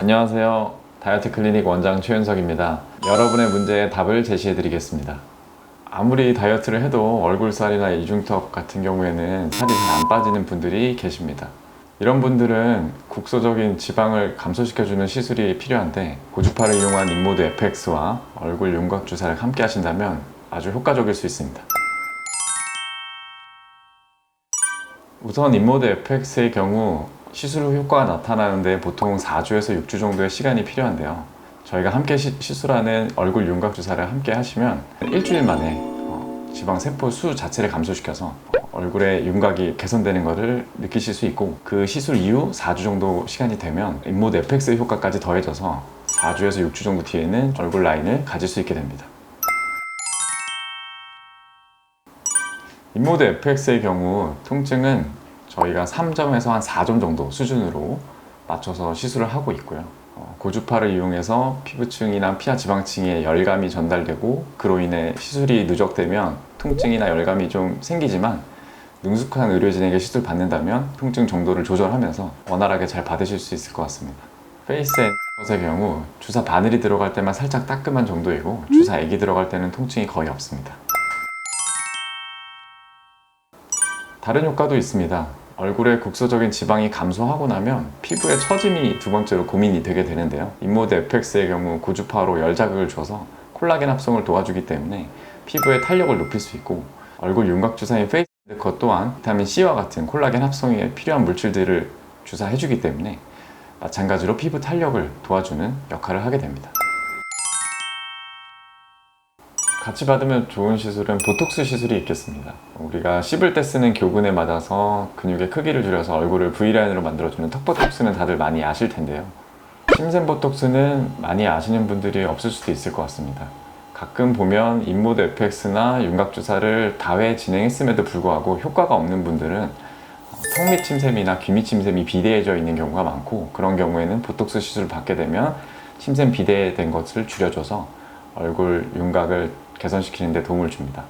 안녕하세요. 다이어트 클리닉 원장 최윤석입니다. 여러분의 문제에 답을 제시해 드리겠습니다. 아무리 다이어트를 해도 얼굴살이나 이중턱 같은 경우에는 살이 잘 안 빠지는 분들이 계십니다. 이런 분들은 국소적인 지방을 감소시켜주는 시술이 필요한데 고주파를 이용한 인모드 FX와 얼굴 윤곽 주사를 함께 하신다면 아주 효과적일 수 있습니다. 우선 인모드 FX의 경우 시술 후 효과가 나타나는데 보통 4주에서 6주 정도의 시간이 필요한데요. 저희가 함께 시, 시술하는 얼굴 윤곽 주사를 함께 하시면 일주일 만에 어, 지방 세포 수 자체를 감소시켜서 얼굴의 윤곽이 개선되는 것을 느끼실 수 있고 그 시술 이후 4주 정도 시간이 되면 인모드 FX의 효과까지 더해져서 4주에서 6주 정도 뒤에는 얼굴 라인을 가질 수 있게 됩니다. 인모드 FX의 경우 통증은 저희가 3점에서 한 4점 정도 수준으로 맞춰서 시술을 하고 있고요. 어, 고주파를 이용해서 피부층이나 피하 지방층에 열감이 전달되고 그로 인해 시술이 누적되면 통증이나 열감이 좀 생기지만 능숙한 의료진에게 시술 받는다면 통증 정도를 조절하면서 원활하게 잘 받으실 수 있을 것 같습니다. 페이스 앤 컷의 경우 주사 바늘이 들어갈 때만 살짝 따끔한 정도이고 주사 액이 들어갈 때는 통증이 거의 없습니다. 다른 효과도 있습니다. 얼굴에 국소적인 지방이 감소하고 나면 피부의 처짐이 두 번째로 고민이 되게 되는데요. 인모드 FX의 경우 고주파로 열 자극을 줘서 콜라겐 합성을 도와주기 때문에 피부의 탄력을 높일 수 있고 얼굴 윤곽 주사인 페이스 컷 또한 비타민 C와 같은 콜라겐 합성에 필요한 물질들을 주사해주기 때문에 마찬가지로 피부 탄력을 도와주는 역할을 하게 됩니다. 같이 받으면 좋은 시술은 보톡스 시술이 있겠습니다. 우리가 씹을 때 쓰는 교근에 맞아서 근육의 크기를 줄여서 얼굴을 V라인으로 만들어주는 턱 보톡스는 다들 많이 아실 텐데요. 심센 보톡스는 많이 아시는 분들이 없을 수도 있을 것 같습니다. 가끔 보면 인모드 FX나 윤곽 주사를 다회 진행했음에도 불구하고 효과가 없는 분들은 턱밑 침샘이나 귀밑 침샘이 비대해져 있는 경우가 많고 그런 경우에는 보톡스 시술을 받게 되면 침샘 비대된 것을 줄여줘서 얼굴 윤곽을 개선시키는 데 도움을 줍니다.